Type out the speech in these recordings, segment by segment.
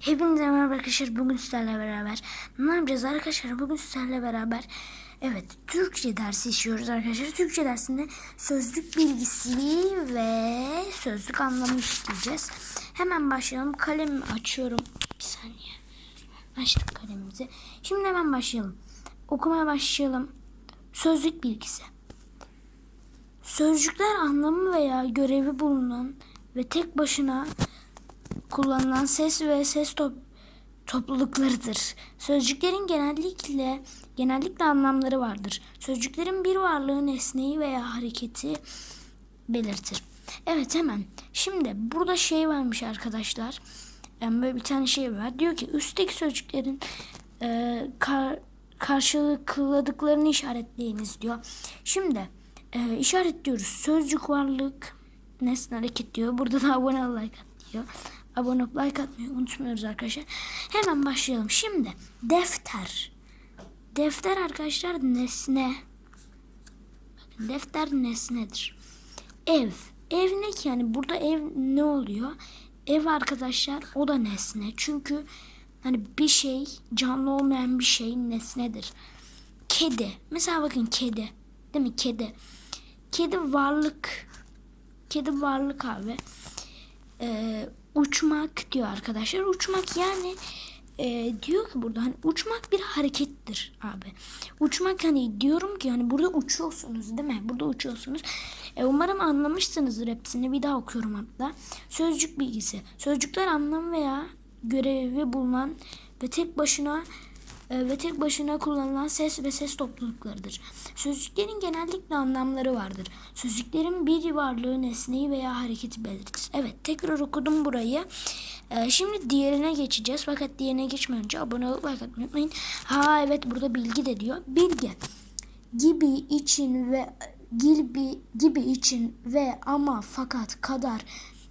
Hepinize merhaba arkadaşlar. Bugün sizlerle beraber ne yapacağız arkadaşlar? Bugün sizlerle beraber evet Türkçe dersi işliyoruz arkadaşlar. Türkçe dersinde sözlük bilgisi ve sözlük anlamı işleyeceğiz. Hemen başlayalım. Kalemi açıyorum. Bir saniye. Açtık kalemimizi. Şimdi hemen başlayalım. Okumaya başlayalım. Sözlük bilgisi. Sözcükler anlamı veya görevi bulunan ve tek başına kullanılan ses ve ses top, topluluklarıdır. Sözcüklerin genellikle genellikle anlamları vardır. Sözcüklerin bir varlığı, nesneyi veya hareketi belirtir. Evet hemen. Şimdi burada şey varmış arkadaşlar. Yani böyle bir tane şey var. Diyor ki üstteki sözcüklerin e, kar, karşılıkladıklarını işaretleyiniz diyor. Şimdi e, işaretliyoruz. Sözcük varlık, nesne hareket diyor. Burada da abone ol like at diyor. Abone olup like atmayı unutmuyoruz arkadaşlar. Hemen başlayalım. Şimdi defter. Defter arkadaşlar nesne. Bakın defter nesnedir. Ev. Ev ne ki yani burada ev ne oluyor? Ev arkadaşlar o da nesne. Çünkü hani bir şey canlı olmayan bir şey nesnedir. Kedi. Mesela bakın kedi. Değil mi? Kedi. Kedi varlık. Kedi varlık abi. Ee, uçmak diyor arkadaşlar. Uçmak yani e, diyor ki burada hani uçmak bir harekettir abi. Uçmak hani diyorum ki hani burada uçuyorsunuz değil mi? Burada uçuyorsunuz. E, umarım anlamışsınızdır hepsini. Bir daha okuyorum hatta. Sözcük bilgisi. Sözcükler anlam veya görevi bulunan ve tek başına e, ve tek başına kullanılan ses ve ses topluluklarıdır. Sözcüklerin genellikle anlamları vardır. Sözcüklerin bir varlığı, nesneyi veya hareketi belirtir. Evet, tekrar okudum burayı. E, şimdi diğerine geçeceğiz. Fakat diğerine geçmeden önce abone olup like atmayı unutmayın. Ha evet burada bilgi de diyor. Bilgi gibi için ve gibi gibi için ve ama fakat kadar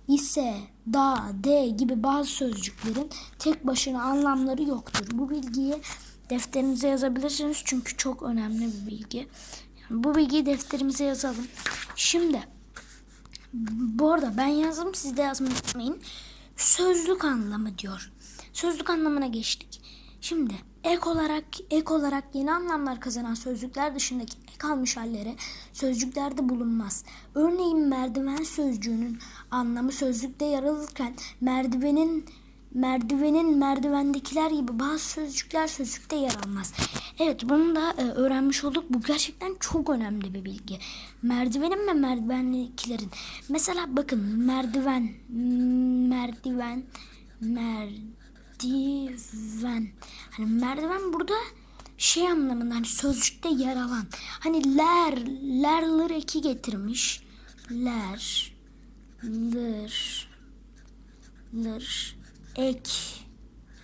ise da de gibi bazı sözcüklerin tek başına anlamları yoktur. Bu bilgiyi defterinize yazabilirsiniz çünkü çok önemli bir bilgi. Yani bu bilgiyi defterimize yazalım. Şimdi bu arada ben yazdım siz de yazmayı unutmayın. Sözlük anlamı diyor. Sözlük anlamına geçtik. Şimdi ek olarak ek olarak yeni anlamlar kazanan sözcükler dışındaki ek almış halleri sözcüklerde bulunmaz. Örneğin merdiven sözcüğünün anlamı sözlükte yer alırken merdivenin merdivenin merdivendekiler gibi bazı sözcükler sözlükte yer almaz. Evet bunu da e, öğrenmiş olduk. Bu gerçekten çok önemli bir bilgi. Merdivenin ve merdivendekilerin. Mesela bakın merdiven, merdiven, merdiven. Hani merdiven burada şey anlamında hani sözcükte yer alan. Hani ler, ler lir eki getirmiş. Ler, lir, lir, ek.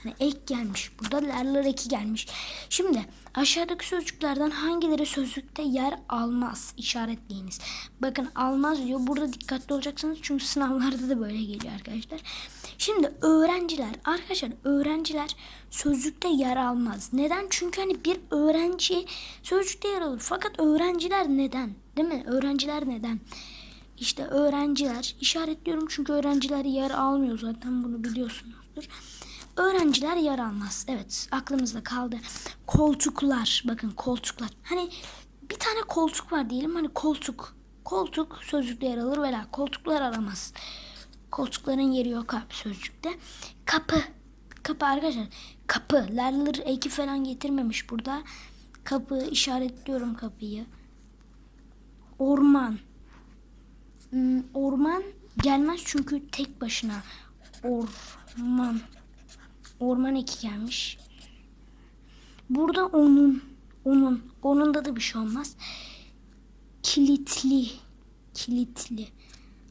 Hani ek gelmiş. Burada lerler eki gelmiş. Şimdi aşağıdaki sözcüklerden hangileri sözlükte yer almaz? İşaretleyiniz. Bakın almaz diyor. Burada dikkatli olacaksınız. Çünkü sınavlarda da böyle geliyor arkadaşlar. Şimdi öğrenciler. Arkadaşlar öğrenciler sözlükte yer almaz. Neden? Çünkü hani bir öğrenci sözcükte yer alır. Fakat öğrenciler neden? Değil mi? Öğrenciler neden? İşte öğrenciler işaretliyorum çünkü öğrenciler yer almıyor zaten bunu biliyorsunuzdur. Öğrenciler yer almaz. Evet aklımızda kaldı. Koltuklar. Bakın koltuklar. Hani bir tane koltuk var diyelim. Hani koltuk. Koltuk sözcükte yer alır veya koltuklar aramaz. Koltukların yeri yok abi sözcükte. Kapı. Kapı arkadaşlar. Kapı. Lerler eki falan getirmemiş burada. Kapı işaretliyorum kapıyı. Orman. Hmm, orman gelmez çünkü tek başına. Orman. Orman eki gelmiş. Burada onun. Onun. Onunda da bir şey olmaz. Kilitli. Kilitli.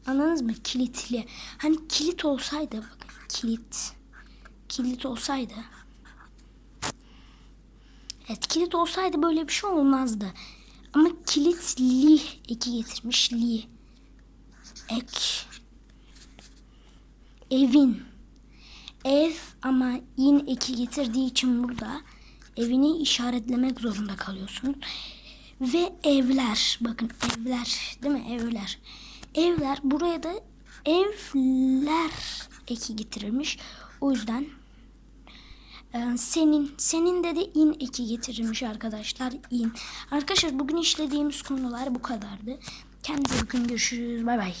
Anladınız mı? Kilitli. Hani kilit olsaydı bakın kilit. Kilit olsaydı. Evet kilit olsaydı böyle bir şey olmazdı. Ama kilitli eki getirmiş. Li. Ek. Evin. Ev ama in eki getirdiği için burada evini işaretlemek zorunda kalıyorsun. Ve evler. Bakın evler değil mi? Evler. Evler buraya da evler eki getirilmiş. O yüzden Ee, senin, senin de de in eki getirilmiş arkadaşlar. in. Arkadaşlar bugün işlediğimiz konular bu kadardı. Kendinize bakın görüşürüz. Bay bay.